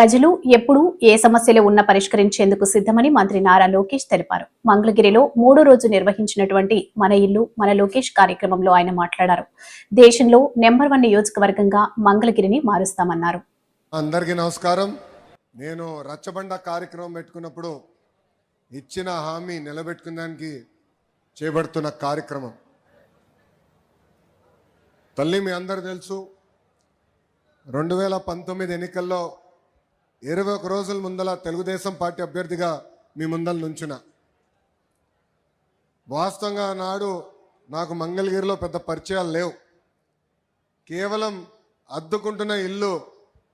ప్రజలు ఎప్పుడు ఏ సమస్యలు ఉన్నా పరిష్కరించేందుకు సిద్ధమని మంత్రి నారా లోకేష్ తెలిపారు. మంగళగిరిలో మూడో రోజు నిర్వహించినటువంటి మన ఇల్లు మన లోకేష్ కార్యక్రమంలో ఆయన మాట్లాడారు. దేశంలో నెంబర్ వన్ నియోజకవర్గంగా మంగళగిరిని మారుస్తామన్నారు. అందరికీ నమస్కారం. నేను రచ్చబండ కార్యక్రమం పెట్టుకున్నప్పుడు ఇచ్చిన హామీ నిలబెట్టుకున్నానికి చేపడుతున్న కార్యక్రమం. తల్లి మీ అందరు తెలుసు రెండు వేల పంతొమ్మిది ఎన్నికల్లో ఇరవై ఒక రోజుల ముందల తెలుగుదేశం పార్టీ అభ్యర్థిగా మీ ముందల నుంచున వాస్తవంగా నాడు నాకు మంగళగిరిలో పెద్ద పరిచయాలు లేవు. కేవలం అద్దుకుంటున్న ఇల్లు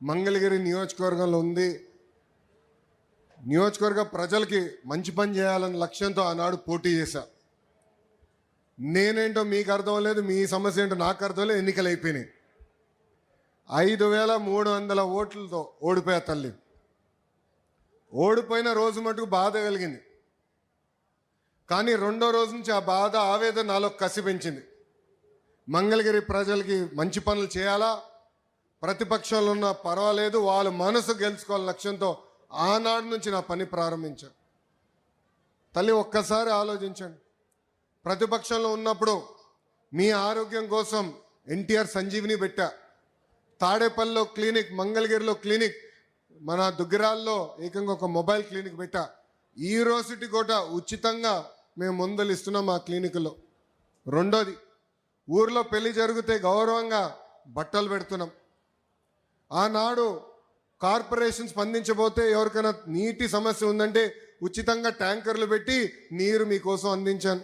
మంగళగిరి నియోజకవర్గంలో ఉంది. నియోజకవర్గ ప్రజలకి మంచి పని చేయాలన్న లక్ష్యంతో ఆనాడు పోటీ చేశా. నేనేంటో మీకు అర్థం లేదు మీ సమస్య ఏంటో నాకు అర్థం లేదు ఎన్నికలు అయిపోయినాయి. ఐదు వేల మూడు వందల ఓట్లతో ఓడిపోయా తల్లి. ఓడిపోయిన రోజు మటుకు బాధ కలిగింది. కానీ రెండో రోజు నుంచి ఆ బాధ ఆవేదన నాలో కసి పెంచింది. మంగళగిరి ప్రజలకి మంచి పనులు చేయాలా? ప్రతిపక్షంలో ఉన్న పర్వాలేదు వాళ్ళ మనసు గెలుచుకోవాలని లక్ష్యంతో ఆనాడు నుంచి నా పని ప్రారంభించాను తల్లి ఒక్కసారి ఆలోచించండి. ప్రతిపక్షంలో ఉన్నప్పుడు మీ ఆరోగ్యం కోసం ఎన్టీఆర్ సంజీవిని పెట్టా. తాడేపల్లిలో క్లినిక్ మంగళగిరిలో క్లినిక్ మన దుగ్గిరాల్లో ఏకంగా ఒక మొబైల్ క్లినిక్ పెట్టా. ఈ రోజుటి కూడా ఉచితంగా మేము మందులు ఇస్తున్నాం ఆ క్లినిక్లో. రెండోది ఊర్లో పెళ్ళి జరిగితే గౌరవంగా బట్టలు పెడుతున్నాం. ఆనాడు కార్పొరేషన్ స్పందించబోతే ఎవరికైనా నీటి సమస్య ఉందంటే ఉచితంగా ట్యాంకర్లు పెట్టి నీరు మీకోసం అందించాను.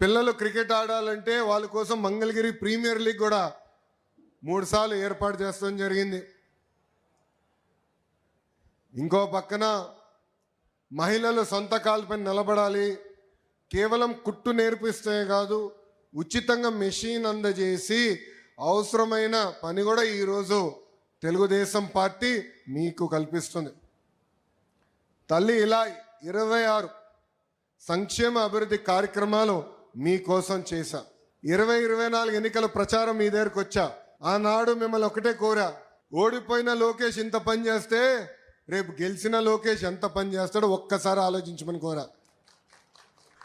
పిల్లలు క్రికెట్ ఆడాలంటే వాళ్ళ కోసం మంగళగిరి ప్రీమియర్ లీగ్ కూడా మూడుసార్లు ఏర్పాటు చేస్తాం జరిగింది. ఇంకో పక్కన మహిళలు సొంత కాలుపై నిలబడాలి. కేవలం కుట్టు నేర్పిస్తే కాదు ఉచితంగా మెషిన్ అందజేసి అవసరమైన పని కూడా ఈరోజు తెలుగుదేశం పార్టీ మీకు కల్పిస్తుంది. తల్లి ఇలా ఇరవై ఆరు సంక్షేమ అభివృద్ధి కార్యక్రమాలు మీకోసం చేశా. ఇరవై ఇరవై నాలుగు ఎన్నికల ప్రచారం మీ దగ్గరకు వచ్చా. ఆనాడు మిమ్మల్ని ఒకటే కోరా. ఓడిపోయిన లోకేష్ ఇంత పని చేస్తే రేపు గెలిచిన లోకేష్ ఎంత పని చేస్తాడో ఒక్కసారి ఆలోచించమని కోరా.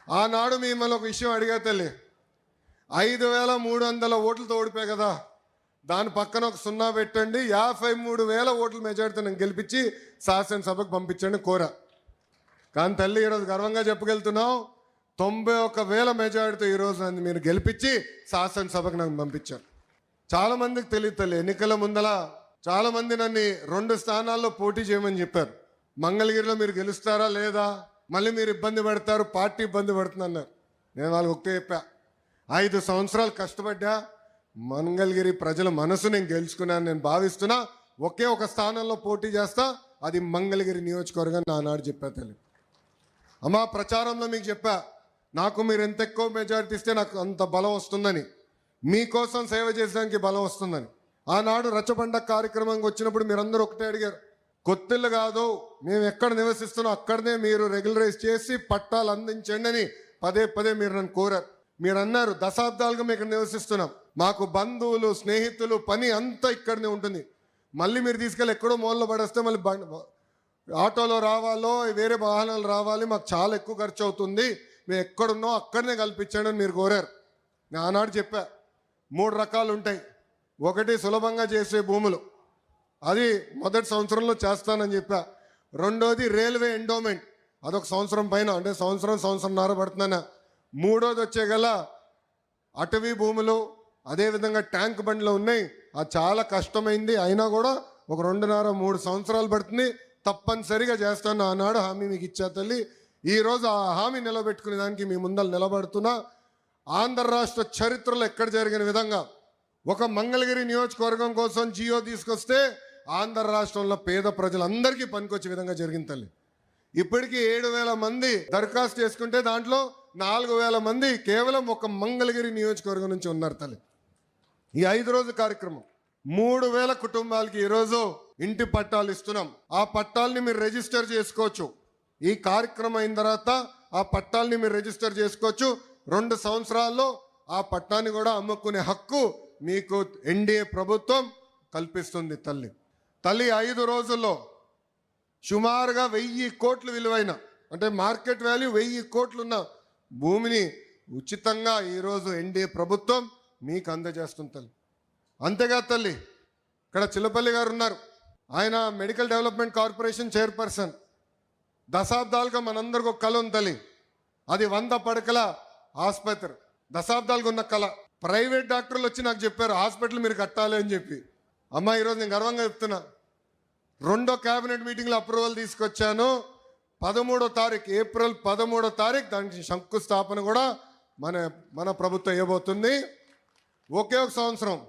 ఆనాడు మిమ్మల్ని ఒక విషయం అడిగా తల్లి. ఐదు వేల మూడు వందల ఓట్లతో ఓడిపోయాయి కదా. దాని పక్కన ఒక సున్నా పెట్టండి యాభై మూడు వేల ఓట్ల మెజార్టీతో నేను గెలిపించి శాసనసభకు పంపించండి కోర. కానీ తల్లి ఈరోజు గర్వంగా చెప్పగలుగుతున్నాం తొంభై ఒక వేల మెజారిటీతో ఈరోజు నన్ను మీరు గెలిపించి శాసనసభకు నన్ను పంపించారు. చాలా మందికి ఎన్నికల ముందల చాలా మంది నన్ను రెండు స్థానాల్లో పోటీ చేయమని చెప్పారు. మంగళగిరిలో మీరు గెలుస్తారా లేదా? మళ్ళీ మీరు ఇబ్బంది పడతారు పార్టీ ఇబ్బంది పడుతుంది అన్నారు. నేను వాళ్ళకి ఒకటే చెప్పా. ఐదు సంవత్సరాలు కష్టపడ్డా మంగళగిరి ప్రజల మనసు నేను గెలుచుకున్నాను నేను భావిస్తున్నా. ఒకే ఒక స్థానంలో పోటీ చేస్తా అది మంగళగిరి నియోజకవర్గం నానాడు చెప్పా తల్లి. అమ్మా ప్రచారంలో మీకు చెప్పా నాకు మీరు ఎంత ఎక్కువ మెజారిటీ ఇస్తే నాకు అంత బలం వస్తుందని. మీకోసం సేవ చేసడానికి బలం వస్తుందని. ఆనాడు రచ్చబండ కార్యక్రమంకి వచ్చినప్పుడు మీరందరూ ఒకటే అడిగారు. కొత్తిల్లు కాదు మేము ఎక్కడ నివసిస్తున్నాం అక్కడనే మీరు రెగ్యులరైజ్ చేసి పట్టాలు అందించండి అని పదే పదే మీరు నన్ను కోరారు. మీరు అన్నారు దశాబ్దాలుగా మేము ఇక్కడ నివసిస్తున్నాం. మాకు బంధువులు స్నేహితులు పని అంతా ఇక్కడనే ఉంటుంది. మళ్ళీ మీరు తీసుకెళ్ళి ఎక్కడో మూలలో పడేస్తే మళ్ళీ బండి ఆటోలో రావాలో వేరే వాహనాలు రావాలి మాకు చాలా ఎక్కువ ఖర్చు అవుతుంది మేము ఎక్కడున్నాం అక్కడనే కల్పించండి అని మీరు కోరారు. నేను ఆనాడు చెప్పా మూడు రకాలు ఉంటాయి ఒకటి సులభంగా చేసే భూములు. అది మొదటి సంవత్సరంలో చేస్తానని చెప్పా. రెండోది రైల్వే ఎండోమెంట్. అదొక సంవత్సరం పైన అంటే సంవత్సరం సంవత్సరంన్నర పడుతున్నాను మూడోది వచ్చే గల అటవీ భూములు అదేవిధంగా ట్యాంక్ బండ్లు ఉన్నాయి. అది చాలా కష్టమైంది. అయినా కూడా ఒక రెండున్నర మూడు సంవత్సరాలు పడుతుంది. తప్పనిసరిగా చేస్తాను. ఆనాడు హామీ మీకు ఇచ్చా తల్లి. ఈరోజు ఆ హామీ నిలబెట్టుకునే దానికి మీ ముందర నిలబడుతున్నా. ఆంధ్ర రాష్ట్ర చరిత్రలో ఎక్కడ జరిగిన విధంగా ఒక మంగళగిరి నియోజకవర్గం కోసం జియో తీసుకొస్తే ఆంధ్ర రాష్ట్రంలో పేద ప్రజలందరికీ పనికొచ్చే విధంగా జరిగింది తల్లి. ఇప్పటికీ ఏడు వేల మంది దరఖాస్తు చేసుకుంటే దాంట్లో నాలుగు వేల మంది కేవలం ఒక మంగళగిరి నియోజకవర్గం నుంచి ఉన్నారు తల్లి. ఈ ఐదు రోజు కార్యక్రమం మూడు వేల కుటుంబాలకి ఈరోజు ఇంటి పట్టాలు ఇస్తున్నాం. ఆ పట్టాలని మీరు రిజిస్టర్ చేసుకోవచ్చు. ఈ కార్యక్రమం అయిన తర్వాత ఆ పట్టాలని మీరు రిజిస్టర్ చేసుకోవచ్చు. రెండు సంవత్సరాల్లో ఆ పట్టాన్ని కూడా అమ్ముకునే హక్కు మీకు ఎన్డీఏ ప్రభుత్వం కల్పిస్తుంది తల్లి. తల్లి ఐదు రోజుల్లో సుమారుగా వెయ్యి కోట్లు విలువైన అంటే మార్కెట్ వాల్యూ వెయ్యి కోట్లున్న భూమిని ఉచితంగా ఈరోజు ఎన్డీఏ ప్రభుత్వం మీకు అందజేస్తుంది తల్లి. అంతేగా తల్లి ఇక్కడ చిల్లపల్లి గారు ఉన్నారు. ఆయన మెడికల్ డెవలప్మెంట్ కార్పొరేషన్ చైర్పర్సన్. దశాబ్దాలుగా మనందరికి ఒక కళ ఉంది తల్లి. అది వంద పడకల ఆసుపత్రి. దశాబ్దాలుగా ఉన్న కళ ప్రైవేట్ డాక్టర్లు వచ్చి నాకు చెప్పారు హాస్పిటల్ మీరు కట్టాలి అని చెప్పి. అమ్మా ఈరోజు నేను గర్వంగా చెప్తున్నా. రెండో క్యాబినెట్ మీటింగ్లో అప్రూవల్ తీసుకొచ్చాను. పదమూడో తారీఖు ఏప్రిల్ పదమూడో తారీఖు దానికి శంకుస్థాపన కూడా మన మన ప్రభుత్వం ఇవ్వబోతుంది. ఒకే ఒక సంవత్సరం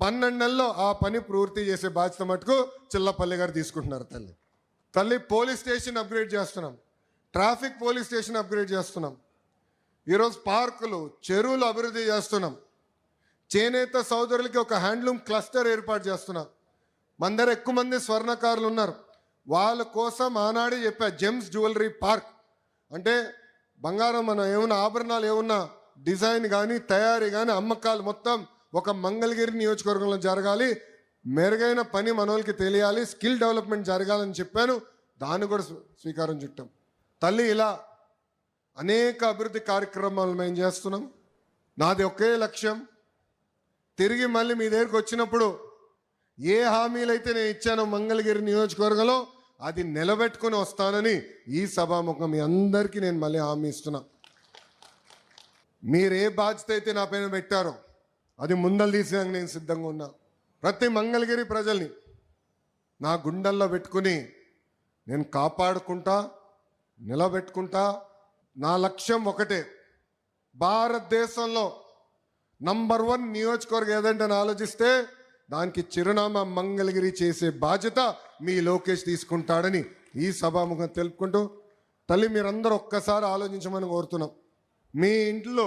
పన్నెండు నెలల్లో ఆ పని పూర్తి చేసే బాధ్యత మటుకు చిల్లపల్లి గారు తీసుకుంటున్నారు తల్లి. తల్లి పోలీస్ స్టేషన్ అప్గ్రేడ్ చేస్తున్నాం. ట్రాఫిక్ పోలీస్ స్టేషన్ అప్గ్రేడ్ చేస్తున్నాం. ఈరోజు పార్కులు చెరువులు అభివృద్ధి చేస్తున్నాం. చేనేత సోదరులకి ఒక హ్యాండ్లూమ్ క్లస్టర్ ఏర్పాటు చేస్తున్నాం. మన దగ్గర ఎక్కువ మంది స్వర్ణకారులు ఉన్నారు. వాళ్ళ కోసం ఆనాడే చెప్పా జెమ్స్ జ్యువెలరీ పార్క్. అంటే బంగారం మనం ఏమన్నా ఆభరణాలు ఏమన్నా డిజైన్ కానీ తయారీ కానీ అమ్మకాలు మొత్తం ఒక మంగళగిరి నియోజకవర్గంలో జరగాలి. మెరుగైన పని మనోళ్ళకి తెలియాలి. స్కిల్ డెవలప్మెంట్ జరగాలని చెప్పాను. దాన్ని కూడా స్వీకారం చుట్టాం. తల్లి ఇలా అనేక అభివృద్ధి కార్యక్రమాలు మేము చేస్తున్నాం. నాది ఒకే లక్ష్యం. తిరిగి మళ్ళీ మీ దగ్గరికి వచ్చినప్పుడు ఏ హామీలు అయితే నేను ఇచ్చానో మంగళగిరి నియోజకవర్గంలో అది నిలబెట్టుకుని వస్తానని ఈ సభాముఖం మీ అందరికీ నేను మళ్ళీ హామీ ఇస్తున్నా. మీరు ఏ బాధ్యత అయితే నా పైన పెట్టారో అది ముందలు తీసేందుకు నేను సిద్ధంగా ఉన్నా. ప్రతి మంగళగిరి ప్రజల్ని నా గుండెల్లో పెట్టుకుని నేను కాపాడుకుంటా నిలబెట్టుకుంటా నా లక్ష్యం ఒకటే. భారతదేశంలో నంబర్ వన్ నియోజకవర్గం ఏదంటే అని ఆలోచిస్తే దానికి చిరునామా మంగళగిరి చేసే బాధ్యత మీ లోకేష్ తీసుకుంటాడని ఈ సభాముఖం తెలుపుకుంటూ తల్లి మీరందరూ ఒక్కసారి ఆలోచించమని కోరుతున్నాం. మీ ఇంట్లో